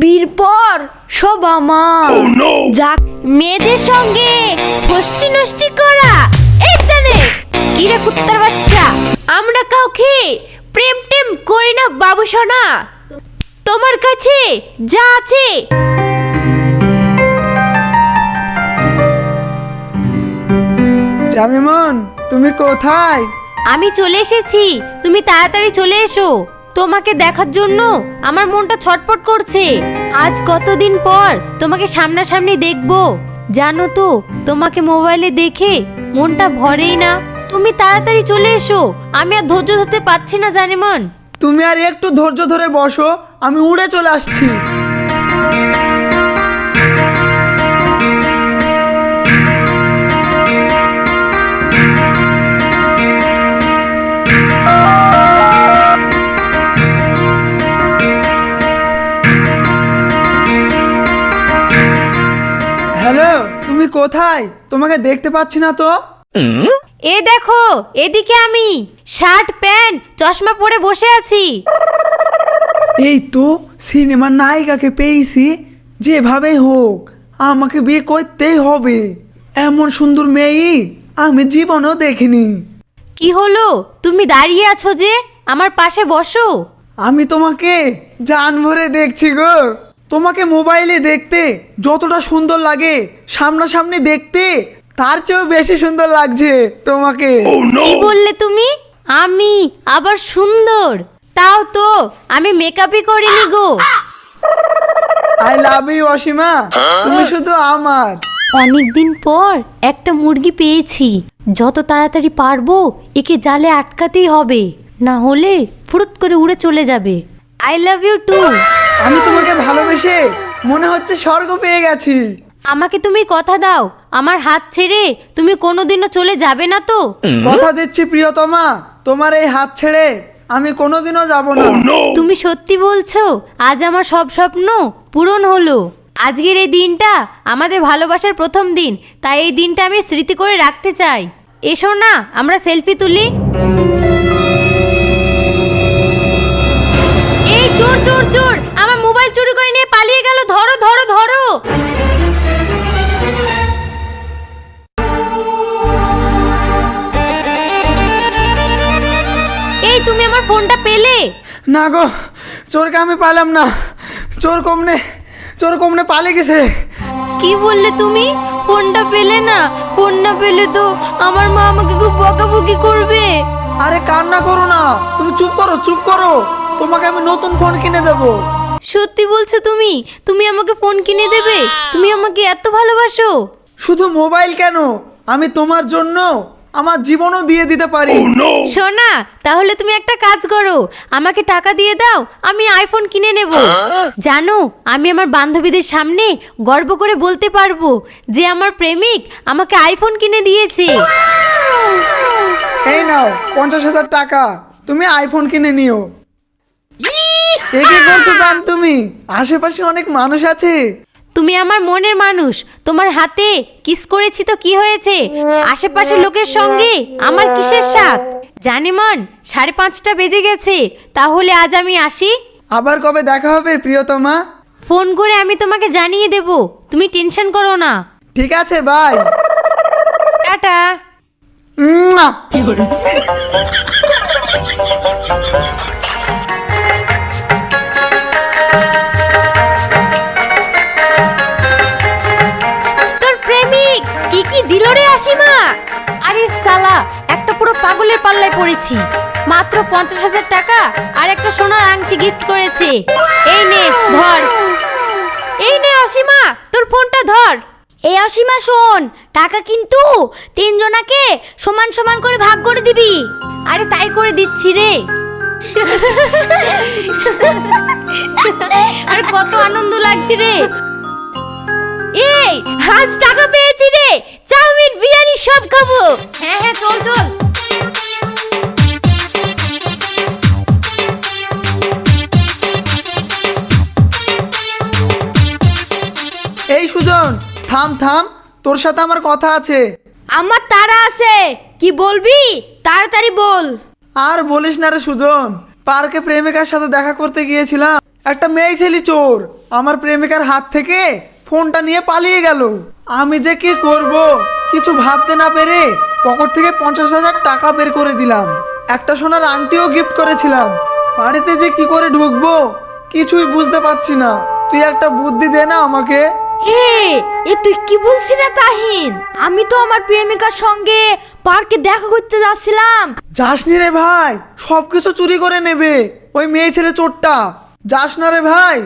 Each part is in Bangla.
বীরপর সব আমার। যাক মেয়েদের সঙ্গে ফষ্টি নষ্টি করা। এই তানে কিরে কুত্তার বাচ্চা? আমরা কাউকে প্রেম টেম করি না বাবু সোনা তোমার কাছে যা আছে। জামিমন তুমি কোথায়? আমি চলে এসেছি। তুমি তাড়াতাড়ি চলে এসো। তোমাকে দেখার জন্য আমার মনটা ছটপট করছে। আজ কতদিন পর তোমাকে সামনাসামনি দেখব। জানো তো, তোমাকে মোবাইলে দেখে মনটা ভরেই না। তুমি তাড়াতাড়ি চলে এসো, আমি আর ধৈর্য ধরতে পারছি না, জানিমন। তুমি আর একটু ধৈর্য ধরে বসো, আমি উড়ে চলে আসছি। হ্যালো তুমি কোথায়? তোমাকে দেখতে পাচ্ছি না তো। এ দেখো এদিকে আমি। শার্ট প্যান্ট চশমা পরে বসে আছি। এই তো সিনেমার নায়িকাকে পেয়েছি। যেভাবে হোক আমাকে বিয়ে করতেই হবে। এমন সুন্দর মেয়ে আমি জীবনেও দেখিনি। কি হলো? তুমি দাঁড়িয়ে আছো যে আমার পাশে বসো। আমি তোমাকে জান ভরে দেখছি গো। তোমাকে মোবাইলে দেখতে যতটা সুন্দর লাগে সামনাসামনি দেখতে তার চেয়েও বেশি সুন্দর লাগছে তোমাকে। কি বললে তুমি? আমি আবার সুন্দর। তাও তো আমি মেকআপই করিনি গো। I love you Ashima. তুমি শুধু আমার। অনেকদিন পর একটা মুরগি পেয়েছি। যত তাড়াতাড়ি পারব একে জালে আটকাতেই হবে। না হলে ফুরুত করে উড়ে চলে যাবে। আই লাভ ইউ টু আমি তোমাকে ভালোবেসে মনে হচ্ছে স্বর্গ পেয়ে গেছি। আমাকে তুমি কথা দাও আমার হাত ছেড়ে তুমি কোনোদিনও চলে যাবে না তো? কথা দিচ্ছি প্রিয়তমা তোমার এই হাত ছেড়ে আমি কোনোদিনও যাব না। তুমি সত্যি বলছো আজ আমার সব স্বপ্ন পূরণ হলো। আজকের এই দিনটা আমাদের ভালোবাসার প্রথম দিন তাই এই দিনটা আমি স্মৃতি করে রাখতে চাই। এসো না আমরা সেলফি তুলি। এই চোর চোর চোর চুরি করে নিয়ে পালিয়ে গেল। ধরো ধরো ধরো। এই তুমি আমার ফোনটা পেলে? না গো চোরকে আমি পালাম না। চোর কমনে চোর কমনে পালে গেছে। কি বললে তুমি? ফোনটা পেলে না। ফোন না পেলে তো আমার মা আমাকে খুব বকাবকি করবে। আরে কান্না করো না। তুমি চুপ করো চুপ করো। তোমাকে আমি নতুন ফোন কিনে দেবো। সত্যি বলছো তুমি? তুমি আমাকে ফোন কিনে দেবে? তুমি আমাকে এত ভালোবাসো? শুধু মোবাইল কেন? আমি তোমার জন্য আমার জীবনও দিয়ে দিতে পারি। সোনা তাহলে তুমি একটা কাজ করো। আমাকে টাকা দিয়ে দাও আমি আইফোন কিনে নেব। জানো আমি আমার বান্ধবীদের সামনে গর্ব করে বলতে পারব যে আমার প্রেমিক আমাকে আইফোন কিনে দিয়েছে। এই নাও পঞ্চাশ হাজার টাকা। তুমি আইফোন কিনে নিও। এ কি করছ জান তুমি? আশেপাশে অনেক মানুষ আছে। তুমি আমার মনের মানুষ। তোমার হাতে কিস করেছি তো কি হয়েছে? আশেপাশের লোকের সঙ্গে আমার কিসের সাথ জানি মন সাড়ে পাঁচটা বেজে গেছে। তাহলে আজ আমি আসি? আবার কবে দেখা হবে প্রিয়তমা? ফোন করে আমি তোমাকে জানিয়ে দেব। তুমি টেনশন করো না। ঠিক আছে বাই। টাটা। উম্মা। তোর পাগলের পাল্লায় পড়েছি। মাত্র পঞ্চাশ হাজার টাকা আর একটা সোনার আংটি গিফট করেছে। এই নে, ধর। এই নে অসীমা, তোর ফোনটা ধর। এই অসীমা, শোন, টাকা কিন্তু তিনজনাকে সমান সমান করে ভাগ করে দিবি। আরে তাই করে দিচ্ছি রে। আরে কত আনন্দ লাগছে রে। এই, আজ টাকা পেয়েছি রে। চাউমিন, বিরিয়ানি সব খাব। হ্যাঁ হ্যাঁ চল চল। থাম থাম তোর সাথে আমার কথা আছে। আমার তারা আছে। কি বলবি? তাড়াতাড়ি বল। আর বলিস না রে সুজন পার্কে প্রেমিকার সাথে দেখা করতে গিয়েছিলাম। একটা মেয়ে ছেলে চোর আমার প্রেমিকার হাত থেকে ফোনটা নিয়ে পালিয়ে গেল। আমি যে কি করব কিছু ভাবতে না পেরে পকেট থেকে পঞ্চাশ হাজার টাকা বের করে দিলাম। একটা সোনার আংটিও গিফট করেছিলাম। বাড়িতে যে কি করে ঢুকবো কিছুই বুঝতে পারছি না। তুই একটা বুদ্ধি দে না আমাকে। হে এ তুই কি বলছিস না তাহিন? আমি তো আমার প্রেমিকার সঙ্গে পার্কে দেখা করতে যাচ্ছিলাম। যাসনি রে ভাই সব কিছু চুরি করে নেবে ওই মেয়ে ছেলে চোরটা। যাস না রে ভাই।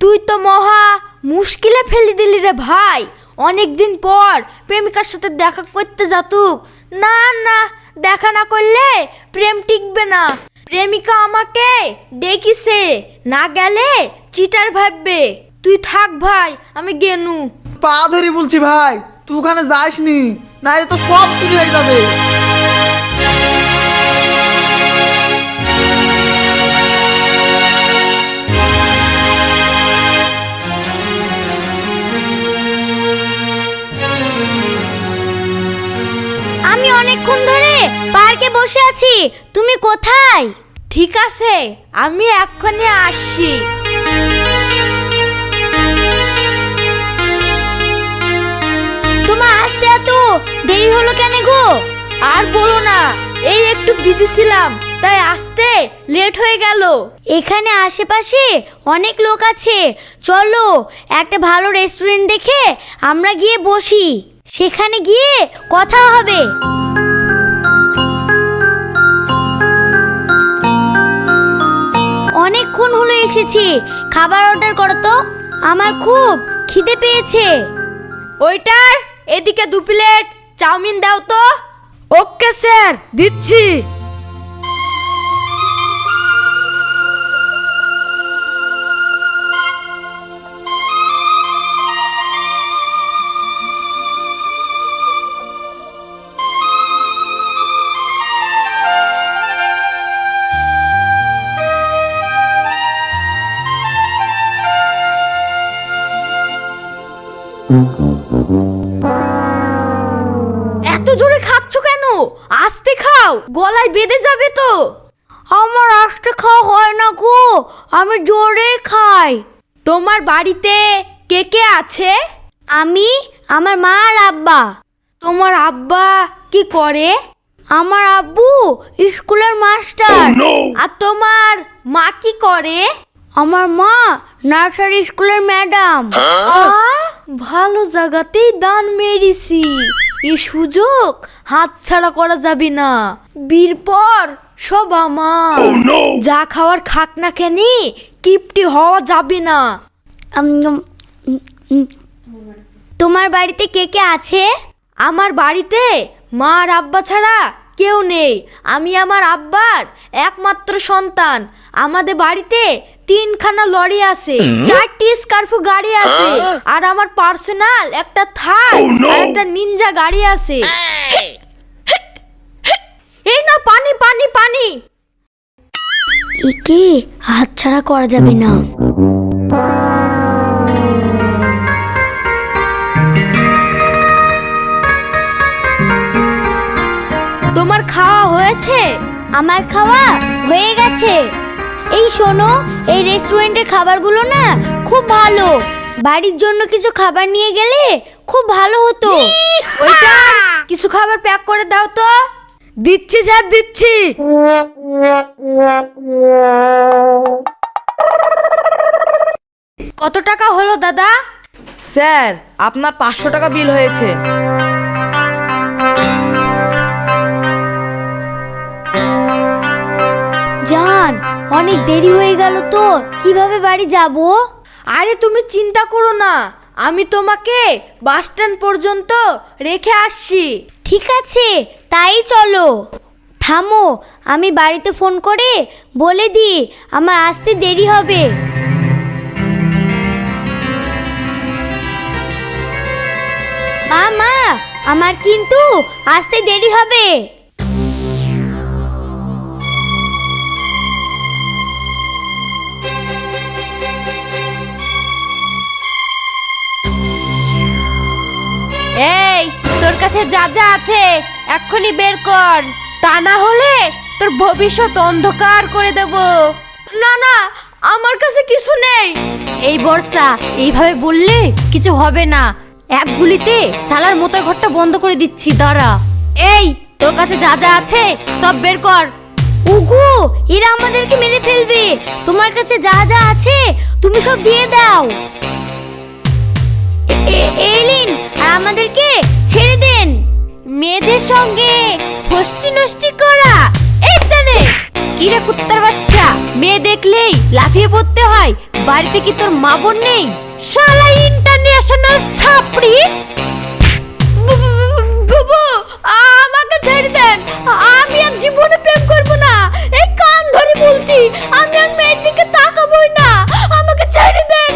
তুই তো মহা মুশকিলে ফেলে দিলি রে ভাই। অনেক দিন পর প্রেমিকার সাথে দেখা করতে যাতুক। না না দেখা না করলে প্রেম টিকবে না। প্রেমিকা আমাকে ডেকিছে না গেলে চিটার ভাববে। তুই থাক ভাই আমি গেনু। পা ধরি বলছি ভাই তুই ওখানে যাসনি না তো সব চুরি হয়ে যাবে। আমি অনেকক্ষণ ধরে পার্কে বসে আছি তুমি কোথায়? ঠিক আছে আমি এক্ষুনি আসছি। দেরি হলো কেন গো? আর বলো না, এই একটু বিজি ছিলাম, তাই আসতে লেট হয়ে গেল। এখানে আশেপাশে অনেক লোক আছে। চলো, একটা ভালো রেস্টুরেন্ট দেখে আমরা গিয়ে বসি। সেখানে গিয়ে কথা হবে। অনেকক্ষণ হলো এসেছি। খাবার অর্ডার করো তো। আমার খুব খিদে পেয়েছে। ওইটার, এদিকে দু প্লেট। চাউমিন দাও তো। ওকে স্যার দিচ্ছি। এত খাও গলায় বেঁধে যাবে তো। আমার আস্তে খাওয়া হয় না গো আমি জোরে খাই। তোমার বাড়িতে কে কে আছে? আমি আমার মা আর আব্বা। তোমার আব্বা কি করে? আমার আব্বু স্কুলের মাস্টার। আর তোমার মা কি করে? আমার মা নার্সারি স্কুলের ম্যাডাম। ভালো জায়গাতেই দান মেরেছি। এই সুযোগ হাতছাড়া করা যাবে না। বীর পর সব আমার। যা খাওয়ার খাক না কেনি কিপটি হওয়া যাবে না। তোমার বাড়িতে কে কে আছে? আমার বাড়িতে মা আর আব্বা ছাড়া কেউ নেই। আমি আমার আব্বার একমাত্র সন্তান। আমাদের বাড়িতে তিনখানা লরি আছে চারটি স্কার্ফু গাড়ি আছে আর আমার পার্সোনাল একটা থার আর একটা নিনজা গাড়ি আছে। এই না পানি পানি পানি। একে হাত ছাড়া করা যাবে না। তোমার খাওয়া হয়েছে? আমার খাওয়া হয়ে গেছে। এই শোনো, এই রেস্টুরেন্টের খাবারগুলো না খুব ভালো। বাড়ির জন্য কিছু খাবার নিয়ে গেলে খুব ভালো হতো। ওইটা কিছু খাবার প্যাক করে দাও তো। দিচ্ছি স্যার দিচ্ছি। কত টাকা হলো দাদা? স্যার, আপনার পাঁচশো টাকা বিল হয়েছে। জান অনেক দেরি হয়ে গেল তো কীভাবে বাড়ি যাব? আরে তুমি চিন্তা করো না আমি তোমাকে বাস স্ট্যান্ড পর্যন্ত রেখে আসছি। ঠিক আছে তাই চলো। থামো আমি বাড়িতে ফোন করে বলে দিই আমার আসতে দেরি হবে। মা মা আমার কিন্তু আসতে দেরি হবে। কাছে যা যা আছে, এক্ষুনি বের কর। তা না হলে তোর ভবিষ্যৎ অন্ধকার করে দেব। না না, আমার কাছে কিছু নেই। এই বর্ষা, এইভাবে বললে কিছু হবে না। এক গুলিতে সালার মোতার ঘরটা বন্ধ করে দিচ্ছি, দাঁড়া। এই, তোর কাছে যা যা আছে, সব বের কর। উগু, এরা আমাদেরকে মেরে ফেলবে। তোমার কাছে যা যা আছে, তুমি সব দিয়ে দাও। ফষ্টি নষ্টি করা। এই দানে কিরে কুত্তার বাচ্চা? মেয়ে দেখলেই লাফিয়ে পড়তে হয়। বাড়িতে কি তোর মা বোন নেই? শালা ইন্টারন্যাশনাল ছাপড়ি। বুবু, আমাকে ছেড়ে দেন। আমি আর জীবনে প্রেম করব না। এই কান ধরে বলছি, আমি আর মেয়ের দিকে তাকাবই না। আমাকে ছেড়ে দেন।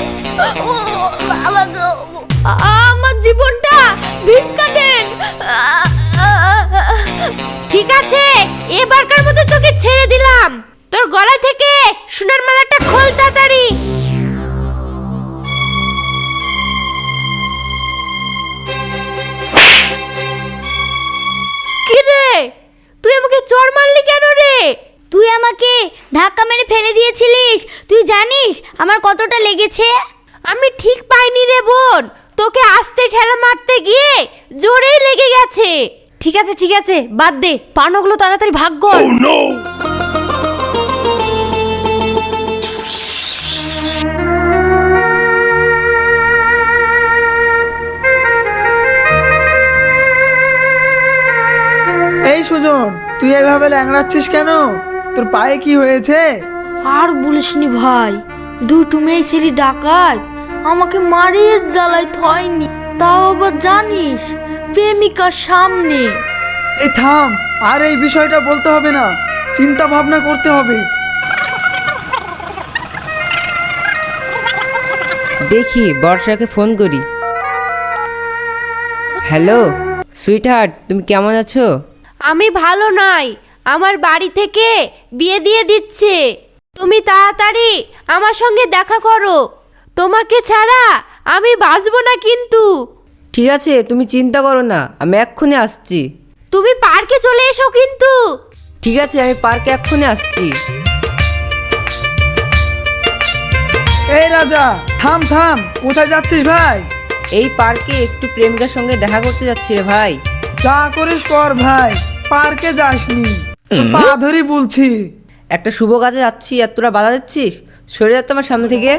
আমার এবারকার মতো তোকে ছেড়ে দিলাম। তোর গলা থেকে সোনার মালাটা খোল তাড়াতাড়ি। কি রে? তুই আমাকে চড় মারলি কেন রে? তুই আমাকে ধাক্কা মেরে ফেলে দিয়েছিলিস। তুই জানিস আমার কতটা লেগেছে? আমি ঠিক পাইনি রে বোন। তোকে আস্তে ঠেলা মারতে গিয়ে জোরেই লেগে গেছে। ঠিক আছে ঠিক আছে বাদ দে পানোগুলো তাড়াতাড়ি ভাগ কর। এই সুজন তুই এভাবে ল্যাংড়াচ্ছিস কেন? তোর পায়ে কি হয়েছে? আর বলিসনি ভাই দুটো মেয়ে ছেলে ডাকাত আমাকে মারিয়ে জ্বালাই থয়নি তাও আবার জানিস প্রেমিকার সামনে। এই থাম আর এই বিষয়টা বলতে হবে না। চিন্তা ভাবনা করতে হবে। দেখি বর্ষাকে ফোন করি। হ্যালো সুইটহার্ট তুমি কেমন আছো? আমি ভালো নাই। আমার বাড়ি থেকে বিয়ে দিয়ে দিচ্ছে। তুমি তাড়াতাড়ি আমার সঙ্গে দেখা করো। তোমাকে ছাড়া আমি বাঁচবো না কিন্তু। ঠিক আছে তুমি চিন্তা করো না আমি এক্ষুনি আসছি। তুমি পার্কে চলে এসো কিন্তু। ঠিক আছে আমি পার্কে এক্ষুনি আসছি। এই রাজা থাম থাম কোথায় যাচ্ছিস ভাই? এই পার্কে একটু প্রেমিকার সঙ্গে দেখা করতে যাচ্ছি রে ভাই। যা করিস কর ভাই পার্কে যাসনি। তোর পা ধরি বলছি। একটা শুভ কাজে যাচ্ছি আর তোরা বাধা দিচ্ছিস? সরে যাচ্ছে আমার সামনে থেকে।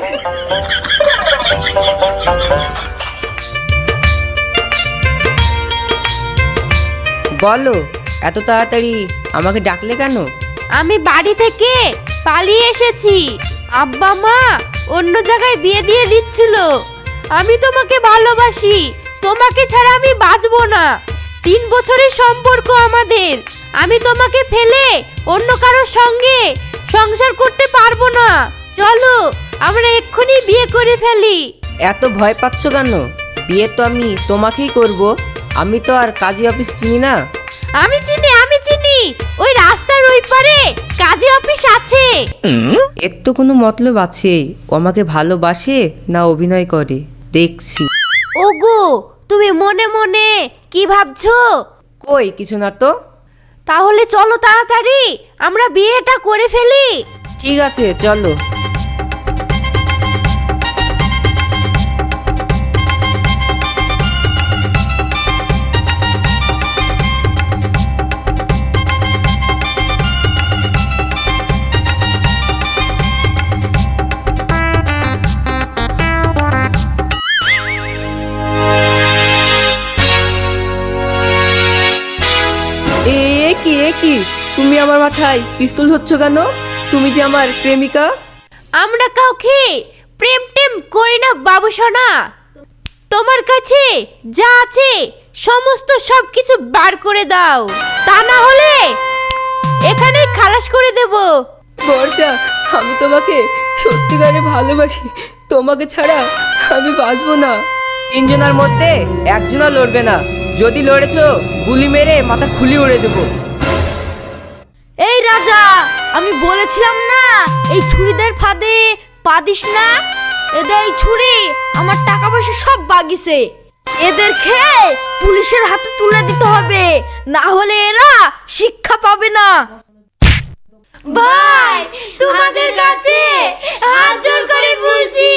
বলো এত তাড়াতাড়ি আমাকে ডাকলে কেন? আমি বাড়ি থেকে পালিয়ে এসেছি। আব্বা মা অন্য জায়গায় বিয়ে দিয়ে দিচ্ছিল। আমি তোমাকে ভালোবাসি। তোমাকে ছাড়া আমি বাঁচবো না। তিন বছরের সম্পর্ক আমাদের। আমি তোমাকে ফেলে অন্য কারোর সঙ্গে সংসার করতে পারব না। চলো আমরা এক্ষুনি বিয়ে করে ফেলি। এত ভয় পাচ্ছ কেন? বিয়ে তো আমি তোমাকেই করব। আমি তো আর কাজী অফিস চিনি না। আমি চিনি আমি চিনি। ওই রাস্তার ওই পারে কাজী অফিস আছে। এর তো কোনো মতলব আছে। ও আমাকে ভালোবাসে না অভিনয় করে। দেখছি। ওগো তুমি মনে মনে কি ভাবছ? কই কিছু না তো। তাহলে চলো তাড়াতাড়ি আমরা বিয়েটা করে ফেলি। ঠিক আছে চলো। মাথায় পিস্তল হচ্ছ কেন? তুমি যে আমার প্রেমিকা। আমরা কাউকে প্রেম টেম করি না বাবু সোনা। তোমার কাছে যা আছে সমস্ত সব কিছু বার করে দাও। তা না হলে এখানে খালাস করে দেব। বর্ষা আমি তোমাকে সত্যিকারে ভালোবাসি। তোমাকে ছাড়া আমি বাঁচবো না। তিনজনের মধ্যে একজনও লড়বে না। যদি লড়েছো গুলি মেরে মাথা খুলি উড়ে দেবো। রাজা আমি বলেছিলাম না এই ছুরিদের ফাঁদে পা দিস না। এদের এই ছুরি আমার টাকা পয়সা সব বাগিছে। এদের খেয়ে পুলিশের হাতে তুলে দিতে হবে না হলে এরা শিক্ষা পাবে না। ভাই তোমাদের কাছে হাত জোর করে বলছি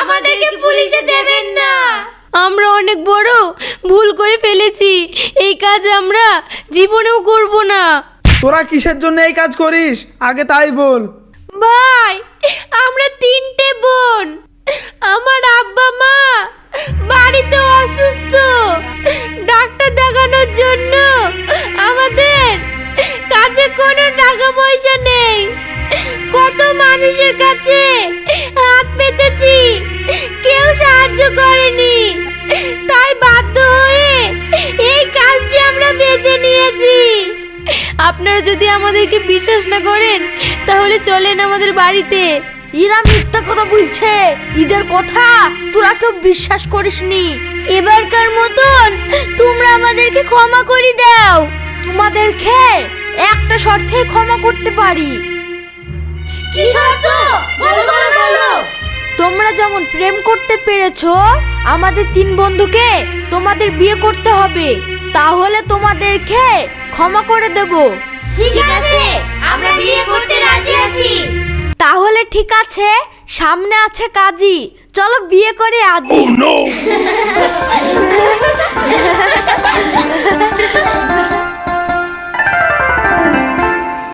আমাদেরকে পুলিশে দেবেন না। আমরা অনেক বড় ভুল করে ফেলেছি এই কাজ আমরা জীবনেও করব না। তোরা কিসের জন্য এই কাজ করিস? আগে তাই বল। ভাই, আমরা তিনটে বোন। আমার আব্বা মা বাড়িতে অসুস্থ। ডাক্তার দেখানোর জন্য আমাদের আপনারা যদি আমাদেরকে বিশ্বাস না করেন তাহলে চলেন আমাদের বাড়িতে। ইরা মিথ্যা কথা বলছে। ঈদের কথা তোরা কেউ বিশ্বাস করিসনি এবারকার মতন তোমরা আমাদেরকে ক্ষমা করে দাও। তোমাদেরকে একটা শর্তে ক্ষমা করতে পারি। কি শর্ত? বলো বলো বলো। তোমরা যেমন প্রেম করতে পেরেছ আমাদের তিন বন্ধুকে তোমাদের বিয়ে করতে হবে। তাহলে তোমাদেরকে ক্ষমা করে দেব। ঠিক আছে আমরা বিয়ে করতে রাজি আছি। তাহলে ঠিক আছে সামনে আছে কাজী। চলো বিয়ে করে আজি oh,